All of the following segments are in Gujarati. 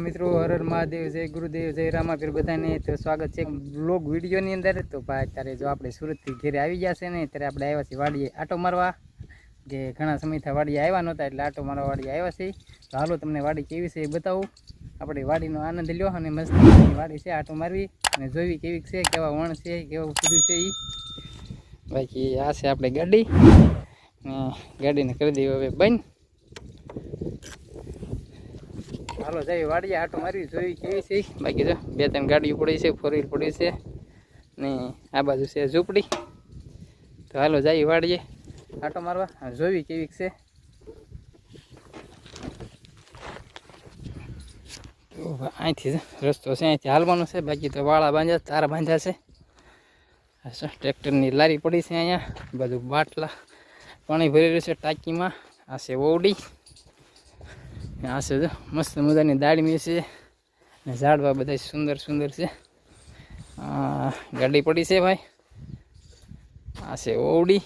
મહાદેવ, જય ગુરુદેવ, જય રામાપીર બધાને તો સ્વાગત છે બ્લોગ વિડીયોની અંદર. તો ભાઈ, અત્યારે જો આપણે સુરતથી ઘેરે આવી ગયા છે ને, ત્યારે આપણે આવ્યા છીએ વાડીએ આટો મારવા. જે ઘણા સમયથી વાડીએ આવ્યા નહોતા એટલે આટો મારવા વાડીએ આવ્યા છે તો હાલો તમને વાડી કેવી છે એ બતાવું. આપણે વાડીનો આનંદ લ્યો અને મસ્ત વાડી છે આટો મારવી અને જોવી કેવી છે, કેવા વણ છે, કેવું બધું છે એ બાકી આ છે આપણે ગાડી. ગાડીને કરી દઈએ હવે બંધ. હાલો જઈ વાડીએ, આટો મારી જોઈ કેવી છે. બાકી જો, બે ત્રણ ગાડીઓ પડી છે, ફોર વ્હીલ પડી છે, ને આ બાજુ છે ઝૂંપડી. તો હાલો જઈ વાડીએ, આટો મારવા. જોવી કેવી છે. તો અહીંથી રસ્તો છે અહીંથી હાલવાનો છે, બાકી તો વાળા બાંધ્યા, તારા બાંધ્યા છે. છે ટ્રેક્ટરની લારી પડી છે અહીંયા બધું બાટલા પાણી ભરેલું છે ટાંકીમાં, આ છે ઓવડી. આ છે જો, મસ્ત મજાની દાળમી છે. ને ઝાડવા બધા સુંદર સુંદર છે. ગાડી પડી છે ભાઈ. આ છે ઓવડી.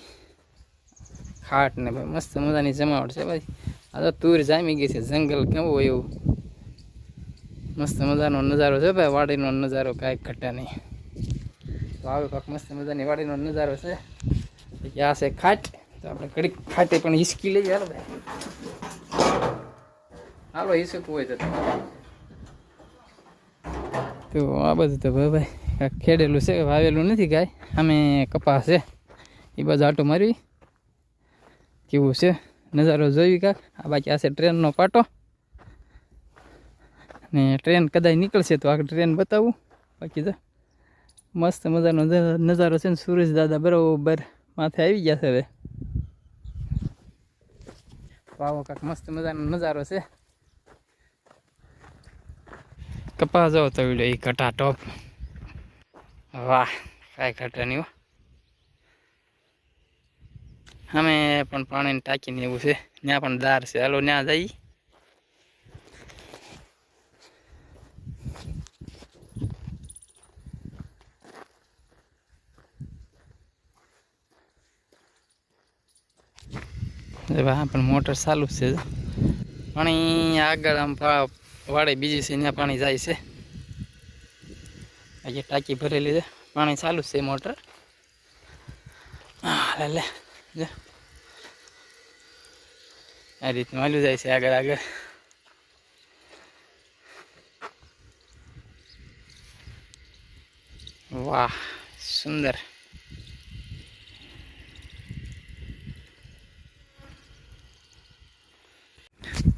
ખાટ ને ભાઈ મસ્ત મજાની જમાવટ છે ભાઈ. આ તો તુર જામી ગઈ છે, જંગલ કેવું હોય એવું. મસ્ત મજાનો નજારો છે ભાઈ, વાડીનો નજારો કાંઈ ઘટા નહીં. તો આવે કાંક મસ્ત મજાની વાડીનો નજારો છે. આ છે ખાટ. તો આપણે ઘડીક ખાટે પણ હિસકી લઈએ ભાઈ. હાલો હિસકવું હોય તો તો? આ બધું તો ભાઈ ભાઈ ખેડેલું છે, વાવેલું નથી ગાય અમે કપાસ છે એ બાજુ આટો મારવી. કેવું છે, નજારો જોઈ કાંક? આ બાકી આ છે ટ્રેનનો પાટો. ને ટ્રેન કદાચ નીકળશે તો આગળ ટ્રેન બતાવું. બાકી તો મસ્ત મજાનો નજારો છે ને સુરેશ દાદા બરોબર માથે આવી ગયા છે હવે. વાવો કાંક મસ્ત મજાનો નજારો છે. કપા જાઓ તો એ ઘટા ટોપ વાહ, કાંઈ ઘટા નહીં અમે પણ પાણીની ટાંકીને એવું છે. ત્યાં પણ દાર છે. હાલો, ત્યાં જઈ પણ મોટર ચાલુ છે. પાણી આગળ આમ વાડે બીજી છે પાણી જાય છે. આજે ટાંકી ભરેલી છે, પાણી ચાલુ છે મોટર. લે લે. આ રીતનું હાલ્યું જાય છે આગળ આગળ. વાહ, સુંદર.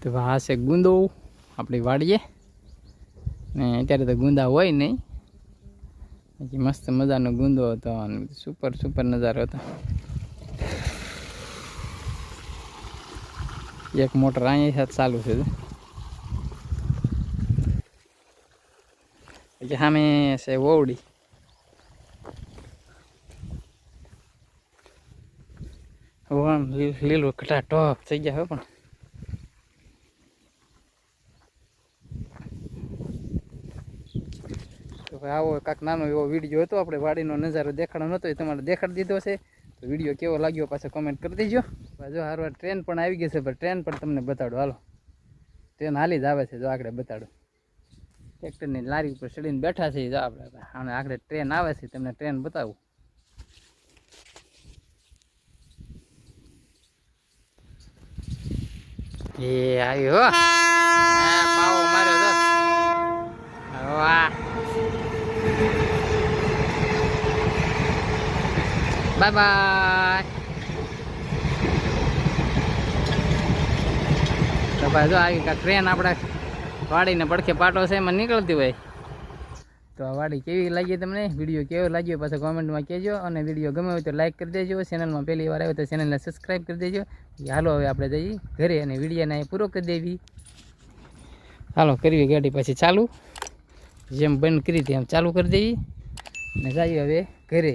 તો આ છે ગુંદો. આપણી વાડીએ ને અત્યારે તો ગુંદા હોય નહીં. પછી મસ્ત મજાનો ગુંદો હતો અને સુપર સુપર નજારો હતો. એક મોટર અહીંયા સાથે ચાલુ છે પછી સામે છે વોવડી. લીલો કટા ટોપ થઈ ગયા હોય પણ. ભાઈ આવો કાંક નાનો એવો વીડિયો હતો, આપણે વાડીનો નજારો દેખાડો નહોતો એ તમારે દેખાડી દીધો છે. તો વીડિયો કેવો લાગ્યો પાછો કોમેન્ટ કરી દેજો. જો હારવાર ટ્રેન પણ આવી ગઈ છે, પણ ટ્રેન પણ તમને બતાડો. હાલો. ટ્રેન હાલી જ આવે છે, જો આગળ બતાડો. ટ્રેક્ટરની લારી ઉપર ચડીને બેઠા છે, જો આપણે. અને આગળ ટ્રેન આવે છે, તમને ટ્રેન બતાવું. એ આવ્યો માર્યો જો વાહ બાય બાય તો ભાઈ જો કાંઈક ટ્રેન આપણે વાડીને પડખે પાટો છે, એમાં નીકળતી હોય. તો આ વાડી કેવી લાગી તમને? વીડિયો કેવો લાગ્યો પાછો કોમેન્ટમાં કહેજો અને વીડિયો ગમે હોય તો લાઈક કરી દેજો. ચેનલમાં પહેલી વાર આવે તો ચેનલને સબસ્ક્રાઈબ કરી દેજો. હાલો હવે આપણે જઈએ ઘરે અને વિડીયોને અહીં પૂરો કરી દેવી. હાલો, કરવી ગાડી પછી ચાલુ. જેમ બંધ કરી હતી એમ ચાલુ કરી દેવી. અને જઈએ હવે ઘરે.